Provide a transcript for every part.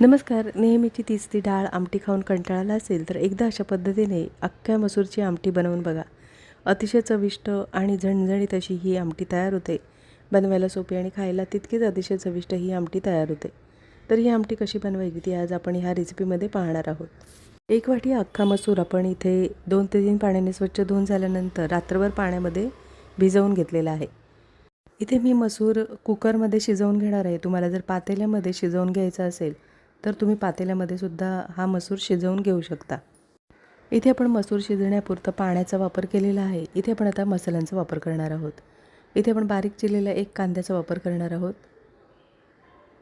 नमस्कार. नेहमीची तीच ती डाळ आमटी खाऊन कंटाळाला असेल तर एकदा अशा पद्धतीने अख्ख्या मसूरची आमटी बनवून बघा. अतिशय चविष्ट आणि झणझणीत अशी ही आमटी तयार होते. बनवायला सोपी आणि खायला तितकीच अतिशय चविष्ट ही आमटी तयार होते. तर ही आमटी कशी बनवायची ती आज आपण ह्या रेसिपीमध्ये पाहणार आहोत. एक वाटी अख्खा मसूर आपण इथे दोन ते तीन पाण्याने स्वच्छ धुवून झाल्यानंतर रात्रभर पाण्यामध्ये भिजवून घेतलेला आहे. इथे मी मसूर कुकरमध्ये शिजवून घेणार आहे. तुम्हाला जर पातेल्यामध्ये शिजवून घ्यायचा असेल तर तुम्ही पातेल्यामध्ये सुद्धा हा मसूर शिजवून घेऊ शकता. इथे आपण मसूर शिजण्यापुरतं पाण्याचा वापर केलेला आहे. इथे आपण आता मसाल्यांचा वापर करणार आहोत. इथे आपण बारीक चिरलेला एक कांद्याचा वापर करणार आहोत.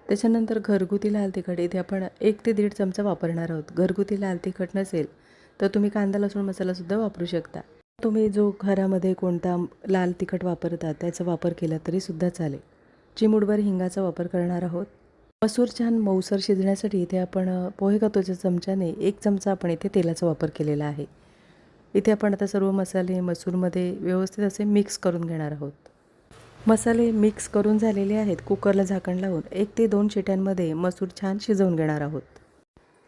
त्याच्यानंतर घरगुती लाल तिखट इथे आपण एक ते दीड चमचा वापरणार आहोत. घरगुती लाल तिखट नसेल तर तुम्ही कांदा लसूण मसालासुद्धा वापरू शकता. तुम्ही जो घरामध्ये कोणता लाल तिखट वापरता त्याचा वापर केला तरीसुद्धा चालेल. चिमूडभर हिंगाचा वापर करणार आहोत. मसूर छान मऊसर शिजण्यासाठी इथे आपण पोहे कातोच्या चमच्याने एक चमचा आपण इथे तेलाचा वापर केलेला आहे. इथे आपण आता सर्व मसाले मसूरमध्ये व्यवस्थित असे मिक्स करून घेणार आहोत. मसाले मिक्स करून झालेले आहेत कुकरला झाकण लावून एक ते दोन शिट्यांमध्ये मसूर छान शिजवून घेणार आहोत.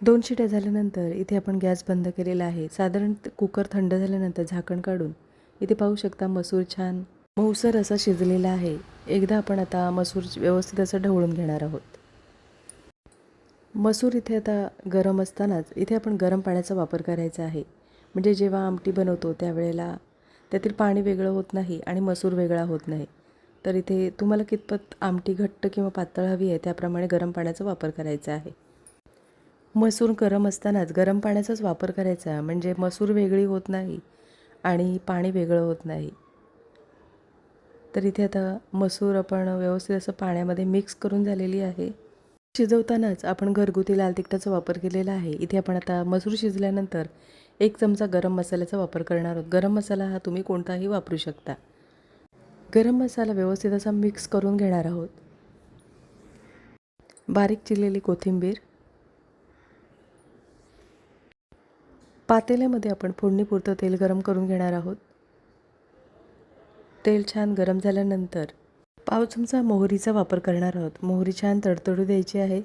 दोन शिट्या झाल्यानंतर इथे आपण गॅस बंद केलेला आहे. साधारण कुकर थंड झाल्यानंतर झाकण काढून इथे पाहू शकता मसूर छान मऊसर असा शिजलेला आहे. एकदा आपण आता मसूर व्यवस्थित असं ढवळून घेणार आहोत. मसूर इथे आता गरम असतानाच इथे आपण गरम पाण्याचा वापर करायचा आहे. म्हणजे जेव्हा आमटी बनवतो त्यावेळेला त्यातील पाणी वेगळं होत नाही आणि मसूर वेगळा होत नाही. तर इथे तुम्हाला कितपत आमटी घट्ट किंवा पातळ हवी आहे त्याप्रमाणे गरम पाण्याचा वापर करायचा आहे. मसूर गरम असतानाच गरम पाण्याचाच वापर करायचा म्हणजे मसूर वेगळी होत नाही आणि पाणी वेगळं होत नाही. तर इथे आता मसूर आपण व्यवस्थित असं पाण्यामध्ये मिक्स करून झालेली आहे. शिजवतानाच आपण घरगुती लाल तिखटाचा वापर केलेला आहे. इथे आपण आता मसूर शिजल्यानंतर एक चमचा गरम मसाल्याचा वापर करणार आहोत. गरम मसाला हा तुम्ही कोणताही वापरू शकता. गरम मसाला व्यवस्थित असा मिक्स करून घेणार आहोत. बारीक चिरलेली कोथिंबीर. पातेल्यामध्ये आपण फोडणीपुरतं तेल गरम करून घेणार आहोत. तेल छान गरम झाल्यानंतर पाव चमचा मोहरीचा वापर करणार आहोत. मोहरी छान तडतडू द्यायची आहे.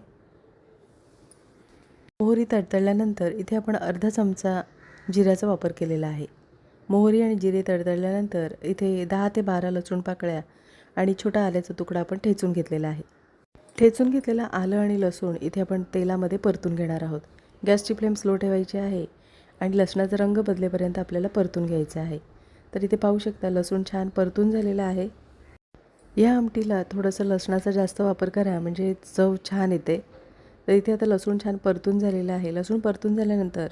मोहरी तडतडल्यानंतर इथे आपण अर्धा चमचा जिऱ्याचा वापर केलेला आहे. मोहरी आणि जिरे तडतडल्यानंतर इथे दहा ते बारा लसूण पाकळ्या आणि छोटा आल्याचा तुकडा आपण ठेचून घेतलेला आहे. ठेचून घेतलेला आलं आणि लसूण इथे आपण तेलामध्ये परतून घेणार आहोत. गॅसची फ्लेम स्लो ठेवायची आहे आणि लसणाचा रंग बदलेपर्यंत आपल्याला परतून घ्यायचा आहे. तर इथे पाहू शकता लसूण छान परतून झालेला आहे. या आमटीला थोडंसं लसणाचा जास्त वापर करा म्हणजे चव छान येते. तर इथे आता लसूण छान परतून झालेलं आहे. लसूण परतून झाल्यानंतर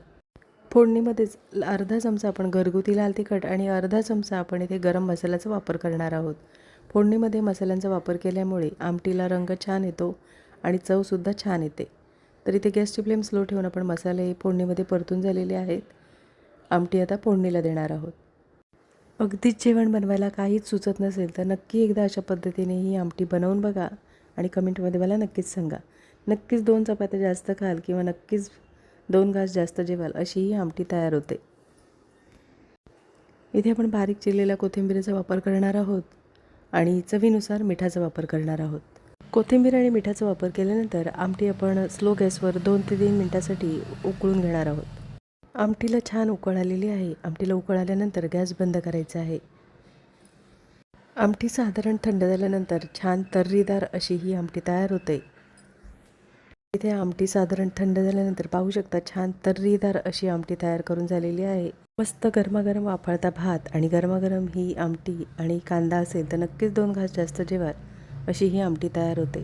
फोडणीमध्येच अर्धा चमचा आपण घरगुती लाल तिखट आणि अर्धा चमचा आपण इथे गरम मसाल्याचा वापर करणार आहोत. फोडणीमध्ये मसाल्यांचा वापर केल्यामुळे आमटीला रंग छान येतो आणि चवसुद्धा छान येते. तर इथे गॅसची फ्लेम स्लो ठेवून आपण मसाले फोडणीमध्ये परतून झालेले आहेत. आमटी आता फोडणीला देणार आहोत. अगदीच जेवण बनवायला काहीच सुचत नसेल तर नक्की एकदा अशा पद्धतीने ही आमटी बनवून बघा आणि कमेंटमध्ये मला नक्कीच सांगा. नक्कीच दोन चपात्या जास्त खाल किंवा नक्कीच दोन घास जास्त जेवाल अशी ही आमटी तयार होते. इथे आपण बारीक चिरलेल्या कोथिंबीरीचा वापर करणार आहोत आणि चवीनुसार मिठाचा वापर करणार आहोत. कोथिंबीर आणि मिठाचा वापर केल्यानंतर आमटी आपण स्लो गॅसवर दोन ते तीन मिनटासाठी उकळून घेणार आहोत. आमटीला छान उकळ आलेली आहे. आमटीला उकळ आल्यानंतर गॅस बंद करायचा आहे. आमटी साधारण थंड झाल्यानंतर छान तर्रीदार अशी ही आमटी तयार होते. इथे आमटी साधारण थंड झाल्यानंतर पाहू शकता छान तर्रीदार अशी आमटी तयार करून झालेली आहे. मस्त गरमागरम वाफळता भात आणि गरमागरम ही आमटी आणि कांदा असेल तर नक्कीच दोन घास जास्त जेवाल अशी ही आमटी तयार होते.